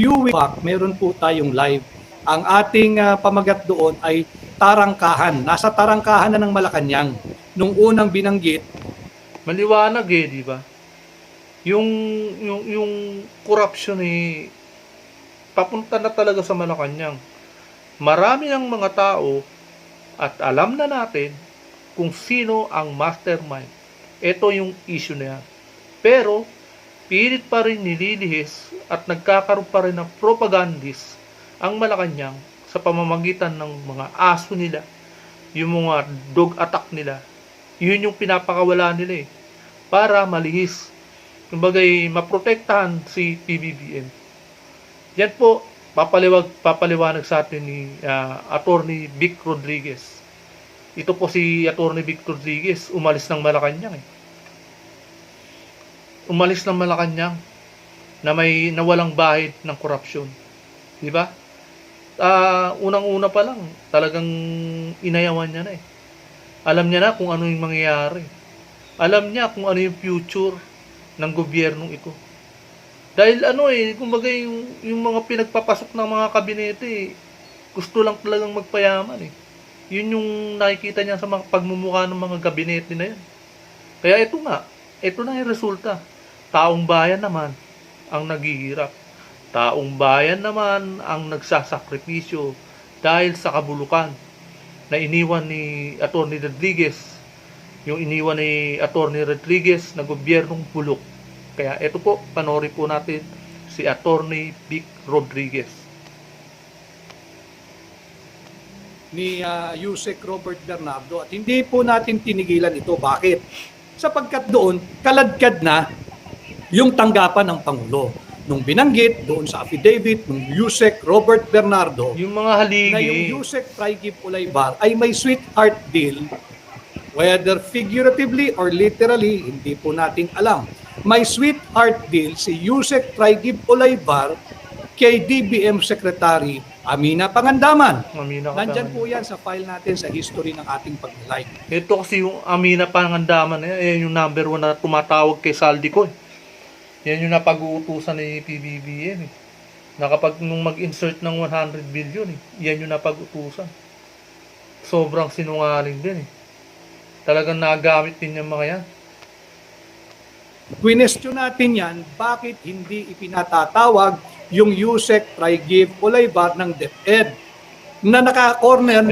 few weeks back, meron po tayong live. Ang ating ah, pamagat doon ay tarangkahan. Nasa tarangkahan na ng Malacanang. Nung unang binanggit, Maliwanag eh, di ba? Yung, yung, yung corruption eh, papunta na talaga sa Malacanang. Marami ng mga tao at alam na natin kung sino ang mastermind. Ito yung issue na yan. Pero, pilit pa rin nililihis at nagkakaroon pa rin ng propagandist ang Malacanang sa pamamagitan ng mga aso nila, yung mga dog attack nila, yun yung pinapakawala nila eh. Para malihis. Kumbagay, maprotektahan si PBBM. Yan po, papaliwag, papaliwanag sa atin ni ah, Attorney Vic Rodriguez. Ito po si Attorney Vic Rodriguez, umalis ng Malacanang eh. Umalis ng Malacanang na may nawalang bahid ng korupsyon. Di ba? Ah, unang-una pa lang, talagang inayawan niya na eh. Alam niya na kung ano yung mangyayari. Alam niya kung ano yung future ng gobyernong ito. Dahil ano eh, kumbaga yung, yung mga pinagpapasok ng mga kabinete eh, gusto lang talagang magpayaman eh. Yun yung nakikita niya sa mga pagmumukha ng mga gabinete na yun. Kaya ito nga, ito na yung resulta. Taong bayan naman ang naghihirap. Taong bayan naman ang nagsasakripisyo dahil sa kabulukan na iniwan ni Attorney Rodriguez. Yung iniwan ni Attorney Rodriguez na gobyernong bulok. Kaya ito po, panoorin po natin si Attorney Vic Rodriguez. ni uh, Yusek Robert Bernardo at hindi po natin tinigilan ito. Bakit? Sapagkat doon, kaladkad na yung tanggapan ng Pangulo. Nung binanggit doon sa affidavit ng Yusek Robert Bernardo Yung mga haligi, na yung Yusek Traigip Ulaybar ay may sweetheart deal whether figuratively or literally, hindi po nating alam. May sweetheart deal si Yusek Traigip Ulaybar kay DBM Secretary Amina Pangandaman. Amina ka Nandyan po yan sa file natin sa history ng ating pag-like. Ito kasi yung Amina Pangandaman yan, yan yung number one na tumatawag kay Saldi ko eh. Yan yung napag-uutusan ni PBBM eh. Na kapag nung mag-insert ng 100 billion eh, yan yung napag-utusan. Sobrang sinungaling din eh. Talagang nagamit din yung mga yan. Question natin yan, bakit hindi ipinatatawag yung USEC Trigive Ulaybar ng DepEd na naka-corner,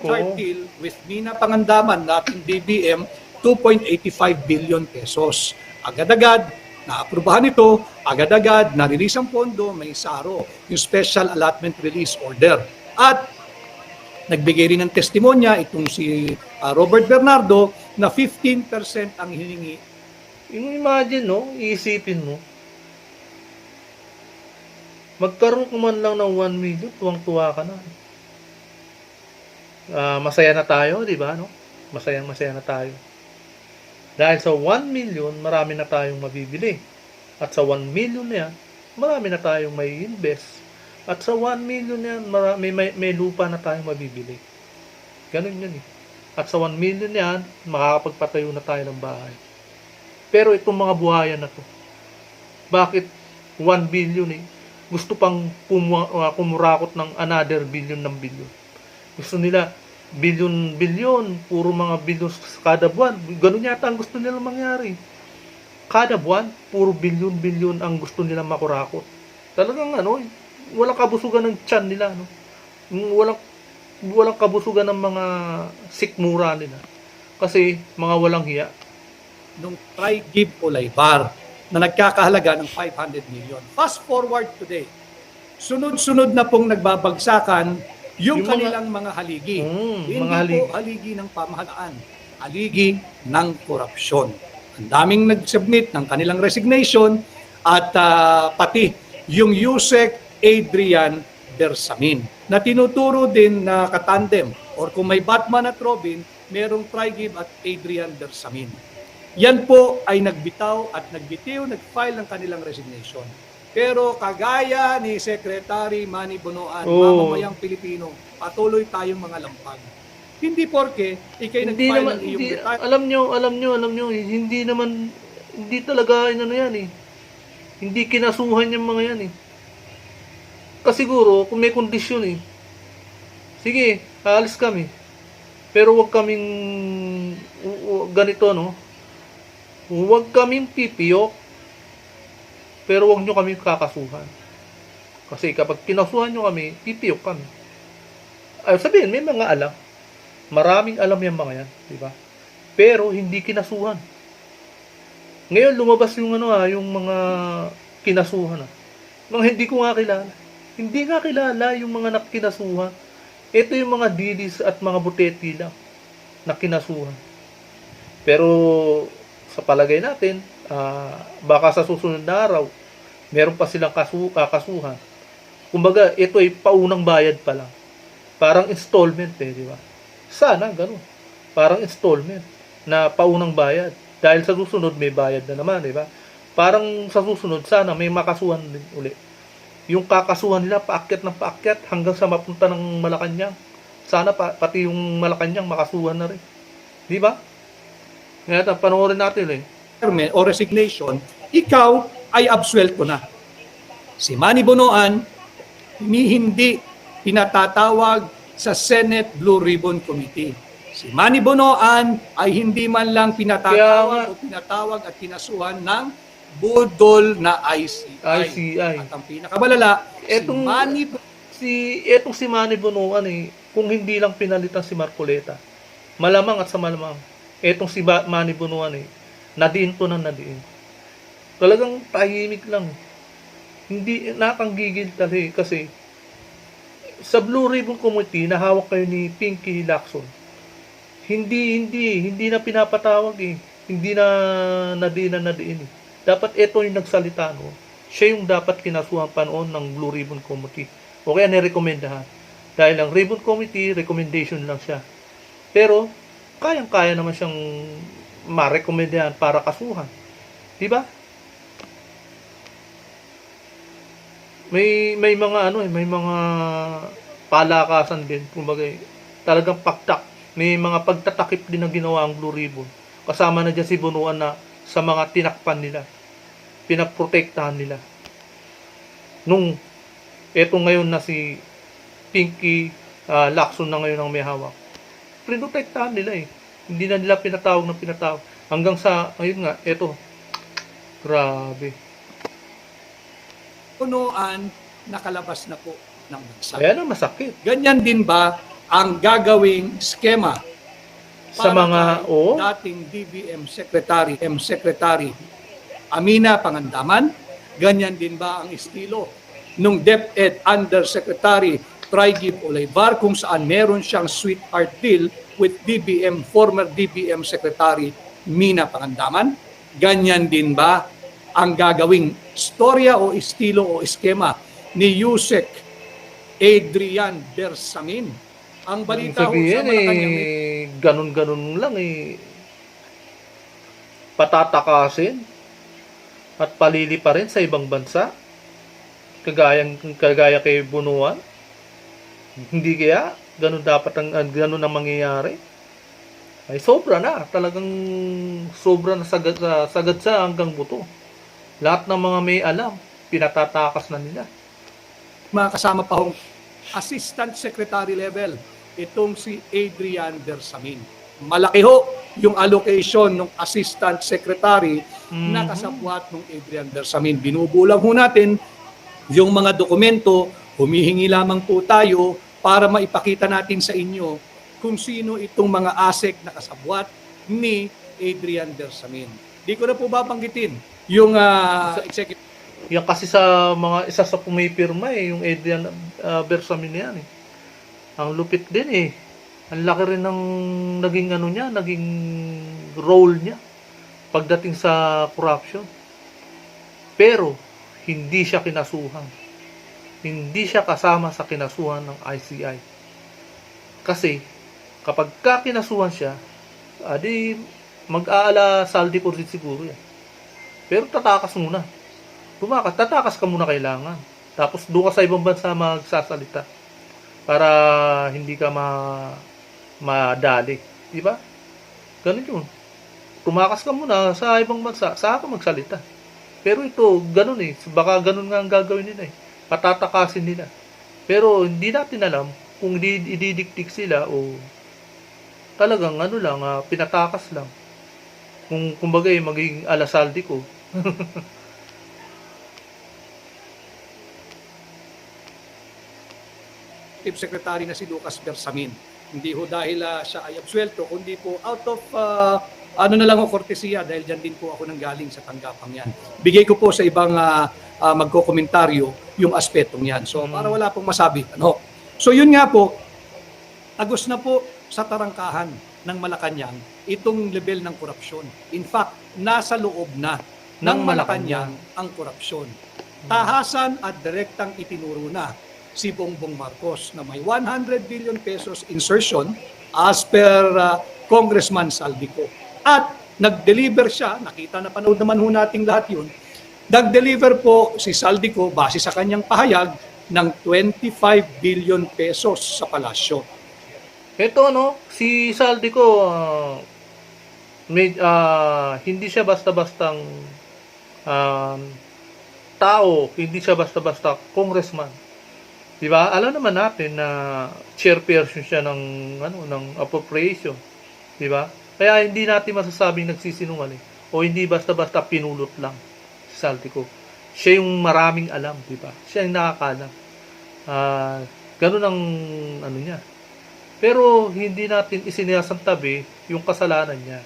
ko. deal with Mina Pangandaman, dating DBM, 2.85 billion pesos. Agad-agad, naaprubahan ito, agad-agad, narilis ang pondo, may SARO, yung Special Allotment Release Order. At nagbigay rin ng testimonya itong si ah, Robert Bernardo na 15% ang hiningi imagine, no? Iisipin mo. Magkaroon ka man lang ng 1 million, tuwang-tuwa ka na. Ah, masaya na tayo, di ba? No? Masayang masaya na tayo. Dahil sa 1 million, marami na tayong mabibili. At sa 1 million na yan, marami na tayong may invest. At sa 1 million na yan, marami, may, may lupa na tayong mabibili. Ganun yun eh. At sa 1 million na yan, makakapagpatayo na tayo ng bahay. Pero itong mga buhayan na to, bakit 1 billion eh? Gusto pang pumu- uh, kumurakot ng another billion ng billion. Gusto nila billion, puro mga billion kada buwan. Ganun yata ang gusto nila mangyari. Kada buwan, puro billion ang gusto nila makurakot. Talagang ano, eh, walang kabusugan ng tiyan nila, no? Walang walang kabusugan ng mga sikmura nila. Kasi mga walang hiya, nung try give Ulaybar na nagkakahalaga ng 500 million. Fast forward today, sunod-sunod na pong nagbabagsakan yung, Yung mga- kanilang mga, haligi. Mm, Hindi mga po haligi ng pamahalaan, haligi ng korupsyon. Ang daming nag-submit ng kanilang resignation at ah, pati yung Yusek Adrian Bersamin na tinuturo din na katandem or kung may Batman at Robin, merong Trigib at Adrian Bersamin. Yan po ay nagbitaw at nagbitiw, nag-file ng kanilang resignation. Pero kagaya ni Secretary Manny Bonoan, Oo. mamamayang Pilipino, patuloy tayong mga lampag. Hindi porke ikay hindi nag-file naman ng iyong hindi, retire- alam nyo alam nyo alam nyo hindi naman hindi talaga ano yan eh hindi kinasuhan yung mga yan eh kasiguro, kung may kondisyon eh, sige, aalis kami. Pero wag kaming u- u- ganito, no? Huwag kaming pipiyok. Pero wag nyo kami kakasuhan. Kasi kapag kinasuhan nyo kami, pipiyok kami. Ay, sabihin, may mga alam. Maraming alam yung mga yan, di ba? Pero hindi kinasuhan. Ngayon lumabas yung ano ah, yung mga kinasuhan ah. Mga hindi ko nga kilala. Hindi nga kilala yung mga nakinasuhan. Ito yung mga didis at mga buteti lang na kinasuhan. Pero sa palagay natin, ah, baka sa susunod na araw, meron pa silang kasu kakasuhan. Kumbaga, ito ay paunang bayad pa lang. Parang installment eh, di ba? Sana, ganun. Parang installment na paunang bayad. Dahil sa susunod, may bayad na naman, di ba? Parang sa susunod, sana may makasuhan din uli. Yung kakasuhan nila, paakyat ng paakyat hanggang sa mapunta ng Malacanang. Sana pa, pati yung Malacanang makasuhan na rin. Di ba? Ngayon, panoorin natin eh. retirement o resignation, ikaw ay absuelto na. Si Manny Bonoan, ni hindi pinatatawag sa Senate Blue Ribbon Committee. Si Manny Bonoan ay hindi man lang nga- o pinatawag at kinasuhan ng budol na ICI. ICI. At ang pinakamalala, Etong- si Manny si etong si Manny Bonoan eh, kung hindi lang pinalitan si Marcoleta, malamang at sa malamang, etong si Manny Bonoan eh, nadiin to ng nadiin. Talagang tahimik lang. Hindi, nakanggigil eh, kasi sa Blue Ribbon Committee, nahawak kayo ni Pinky Lacson. Hindi, hindi, hindi na pinapatawag eh. Hindi na nadiin na nadiin eh. Dapat ito yung nagsalita, no? Siya yung dapat kinasuhan pa noon ng Blue Ribbon Committee. O kaya nirekomendahan. Dahil ang Ribbon Committee, recommendation lang siya. Pero, kayang-kaya naman siyang marekomendahan para kasuhan. Di May may mga ano eh, may mga palakasan din, kumbaga eh, talagang paktak. May mga pagtatakip din na ginawa ang Blue Ribbon. Kasama na dyan si Bunuan na sa mga tinakpan nila. Pinaprotektahan nila. Nung eto ngayon na si Pinky ah, Lacson na ngayon ang may hawak. Pinotektahan nila eh. Hindi na nila pinatawag ng pinatawag. Hanggang sa, ayun nga, eto. Grabe. Bonoan nakalabas na po ng bansa. Kaya na masakit. Ganyan din ba ang gagawing skema Sa mga, oo. dating DBM Secretary, M Secretary Amina Pangandaman? Ganyan din ba ang estilo nung DepEd Undersecretary Trigib Olivar kung saan meron siyang sweetheart deal with DBM, former DBM Secretary Mina Pangandaman? Ganyan din ba ang gagawing storya o estilo o eskema ni Yusek Adrian Bersamin? Ang balita ho sa Malacanang eh, ganun-ganun lang eh. Patatakasin at palili pa rin sa ibang bansa. Kagaya, kagaya kay Bunuan. Hindi kaya ganun dapat ang ang- ganun ang mangyayari. Ay sobra na, talagang sobra na sagad sa sagad sa hanggang buto. Lahat ng mga may alam, pinatatakas na nila. mga kasama pa hong assistant secretary level itong si Adrian Bersamin. Malaki ho yung allocation ng assistant secretary na Mhm. kasapwat ng Adrian Bersamin. Binubulang ho natin yung mga dokumento, humihingi lamang po tayo para maipakita natin sa inyo kung sino itong mga ASEC na kasabwat ni Adrian Bersamin. Di ko na po babanggitin yung ah, executive Yan kasi sa mga isa sa pumipirma eh, yung Adrian uh, Bersamin yan eh. Ang lupit din eh. Ang laki rin ng naging ano niya, naging role niya pagdating sa corruption. Pero hindi siya kinasuhan. Hindi siya kasama sa kinasuhan ng ICI. Kasi kapag ka kinasuhan siya, adi mag-aala saldi por siguro yan. Pero tatakas muna. Tumakas, tatakas ka muna kailangan. Tapos doon ka sa ibang bansa magsasalita para hindi ka ma madali, di ba? Ganun yun. Tumakas ka muna sa ibang bansa, saka ka magsalita. Pero ito, ganun eh. Baka ganun nga ang gagawin nila eh. patatakasin nila. Pero hindi natin alam kung di, ididiktik sila o talagang ano lang, ah, pinatakas lang. Kung kumbaga eh, magiging alasaldi ko. Chief Secretary na si Lucas Bersamin. Hindi ho dahil ah, siya ay absuelto, kundi po out of ah, ano na lang ho, kortesiya dahil dyan din po ako nanggaling sa tanggapang yan. Bigay ko po sa ibang ah, ah, magkokomentaryo yung aspetong yan. So para wala pong masabi. Ano? So yun nga po, agos na po sa tarangkahan ng Malacanang itong level ng korupsyon. In fact, nasa loob na ng Ng Malacanang ang korupsyon. Tahasan at direktang itinuro na si Bongbong Marcos na may 100 billion pesos insertion as per uh, Congressman Saldico. At nag-deliver siya, nakita na panood naman ho nating lahat yun, nag-deliver po si Saldico base sa kanyang pahayag ng 25 billion pesos sa palasyo. Ito ano, si Saldi ko ah, med, ah, hindi siya basta-bastang um, tao, hindi siya basta-basta congressman. 'Di ba? Alam naman natin na chairperson siya ng ano ng appropriation, 'di ba? Kaya hindi natin masasabing nagsisinungaling o hindi basta-basta pinulot lang si Saldi ko. Siya yung maraming alam, 'di ba? Siya yung nakakalam. Ah, ganun ang ano niya. Pero hindi natin isinasantabi yung kasalanan niya.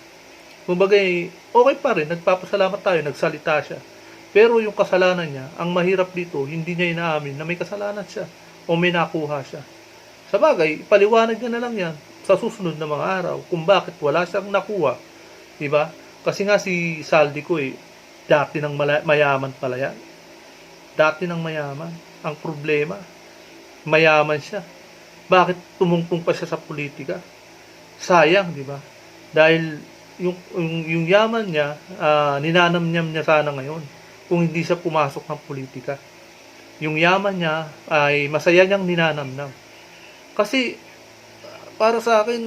Kumbaga, eh, okay pa rin, nagpapasalamat tayo, nagsalita siya. Pero yung kasalanan niya, ang mahirap dito, hindi niya inaamin na may kasalanan siya o may nakuha siya. Sa bagay, paliwanag niya na lang yan sa susunod na mga araw kung bakit wala siyang nakuha. Diba? Kasi nga si Saldi ko eh, dati ng mayaman pala yan. Dati ng mayaman. Ang problema, mayaman siya. Bakit tumungtong pa siya sa politika? Sayang, di ba? Dahil yung, yung, yung yaman niya, ah, ninanamnyam niya sana ngayon kung hindi siya pumasok ng politika. Yung yaman niya ay masaya niyang ninanamnam. Kasi para sa akin,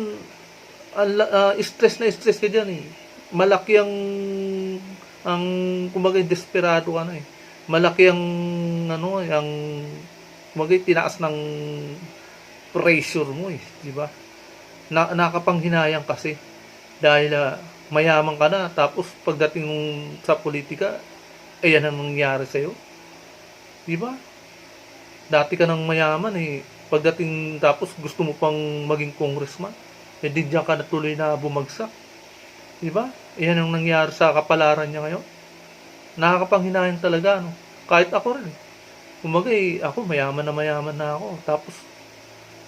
ah, stress na stress ka dyan eh. Malaki ang, ang kumbaga desperado ka na eh. Malaki ang, ano, eh, ang, kumbaga tinaas ng pressure mo eh, di ba? Na, nakapanghinayang kasi dahil ah, mayaman ka na tapos pagdating sa politika ayan ang nangyari sa iyo. Di ba? Dati ka nang mayaman eh pagdating tapos gusto mo pang maging congressman eh di diyan ka na tuloy na bumagsak. Di ba? Ayan ang nangyari sa kapalaran niya ngayon. Nakakapanghinayang talaga no. Kahit ako rin. Kumbaga eh, ako mayaman na mayaman na ako. Tapos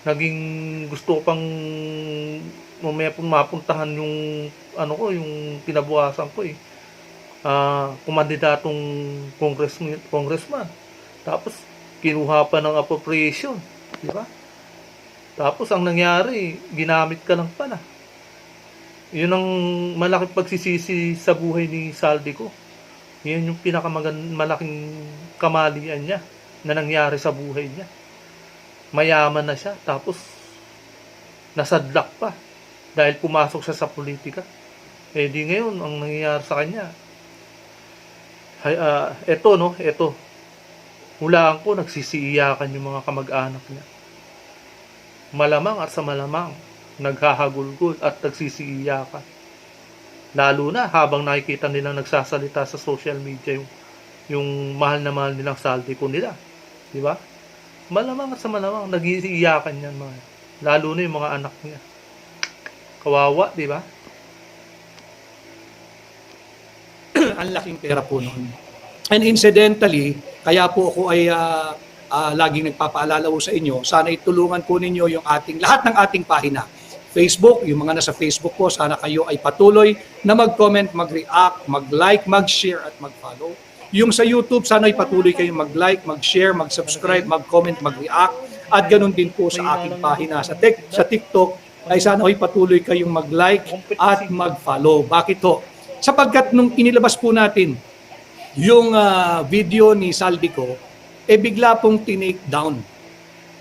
naging gusto ko pang mamaya pong mapuntahan yung ano ko, yung kinabukasan ko eh. Ah, kumandidatong congressman, congressman. Tapos kinuha pa ng appropriation, di ba? Tapos ang nangyari, ginamit ka lang pala. Yun ang malaking pagsisisi sa buhay ni Saldi ko. Yan yung pinakamalaking kamalian niya na nangyari sa buhay niya mayaman na siya tapos nasadlak pa dahil pumasok siya sa politika. Eh di ngayon ang nangyayari sa kanya. Hay, ah, eto no? Eto. Hulaan ko nagsisiiyakan yung mga kamag-anak niya. Malamang at sa malamang naghahagulgol at nagsisiiyakan. Lalo na habang nakikita nilang nagsasalita sa social media yung yung mahal na mahal nilang saldi ko nila. Di ba? Malamang at sa malamang nag-iiyakan yan mga lalo na yung mga anak niya kawawa di ba ang laking pera po noon. And incidentally, kaya po ako ay ah, ah, laging nagpapaalala po sa inyo, sana itulungan po ninyo yung ating, lahat ng ating pahina. Facebook, yung mga nasa Facebook po, sana kayo ay patuloy na mag-comment, mag-react, mag-like, mag-share at mag-follow. Yung sa YouTube, sana ay patuloy kayong mag-like, mag-share, mag-subscribe, mag-comment, mag-react. At ganun din po sa aking pahina sa, tek, sa TikTok, ay sana ay patuloy kayong mag-like at mag-follow. Bakit ho? Sapagkat nung inilabas po natin yung ah, video ni Saldico, eh bigla pong tinake down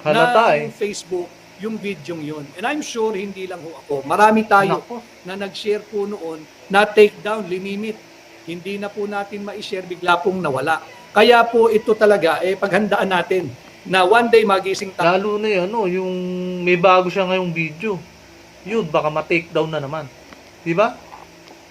halata ng eh Facebook yung video yun. And I'm sure hindi lang ho ako. Marami tayo Nako. na nag-share po noon na take down, limimit. Hindi na po natin ma-share, bigla pong nawala. Kaya po ito talaga, eh, paghandaan natin na one day magising tayo. Lalo na yun, ano, yung may bago siya ngayong video. Yun, baka ma-take down na naman. Di ba?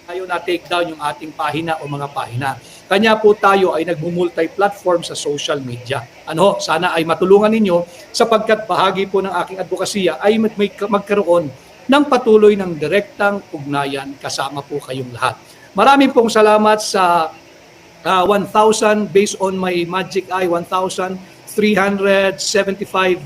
tayo na take down yung ating pahina o mga pahina. Kanya po tayo ay nagmumulti-platform sa social media. Ano, sana ay matulungan ninyo sapagkat bahagi po ng aking advokasya ay may magkaroon ng patuloy ng direktang ugnayan kasama po kayong lahat. Maraming pong salamat sa ah, 1,000 based on my magic eye 1,375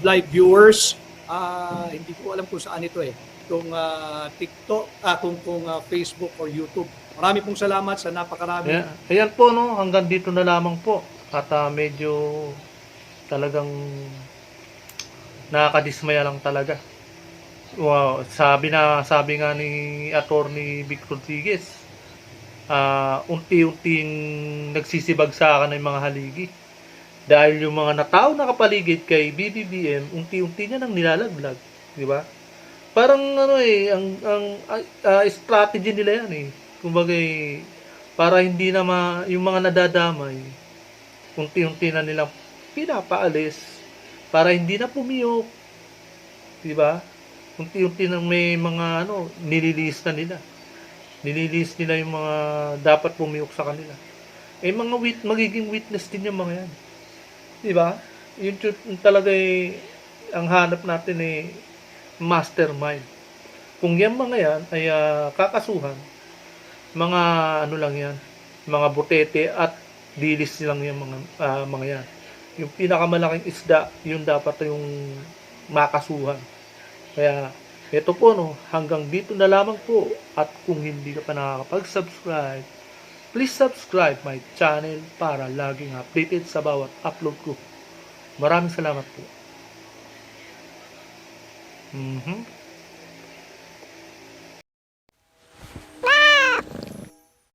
live viewers. Ah, hindi ko alam kung saan ito eh. Kung ah, TikTok, ah, kung, kung ah, Facebook or YouTube. Marami pong salamat sa napakarami. Ayan, ayan po, no, hanggang dito na lamang po. At ah, medyo talagang nakakadismaya lang talaga. Wow, sabi na sabi nga ni Attorney Vic Rodriguez, ah unti-unting nagsisibagsakan ng mga haligi. Dahil yung mga natao nakapaligid kay BBBM, unti-unti niya nang nilalaglag, di ba? Parang ano eh, ang ang ah, strategy nila yan eh. Kumbaga eh, para hindi na ma, yung mga nadadamay, unti-unti na nilang pinapaalis para hindi na pumiyok. Di ba? Unti-unti na may mga ano, nililis na nila. Nililis nila yung mga dapat pumiyok sa kanila. Eh mga wit magiging witness din yung mga yan. Di ba? Yun, yun talaga eh, ang hanap natin eh, mastermind. Kung yan mga yan ay ah, kakasuhan, mga ano lang yan, mga butete at dilis lang yung mga ah, mga yan. Yung pinakamalaking isda, yun dapat yung makasuhan. Kaya ito po no, hanggang dito na lamang po at kung hindi ka pa nakakapag-subscribe, please subscribe my channel para laging updated sa bawat upload ko. Maraming salamat po. Mm-hmm.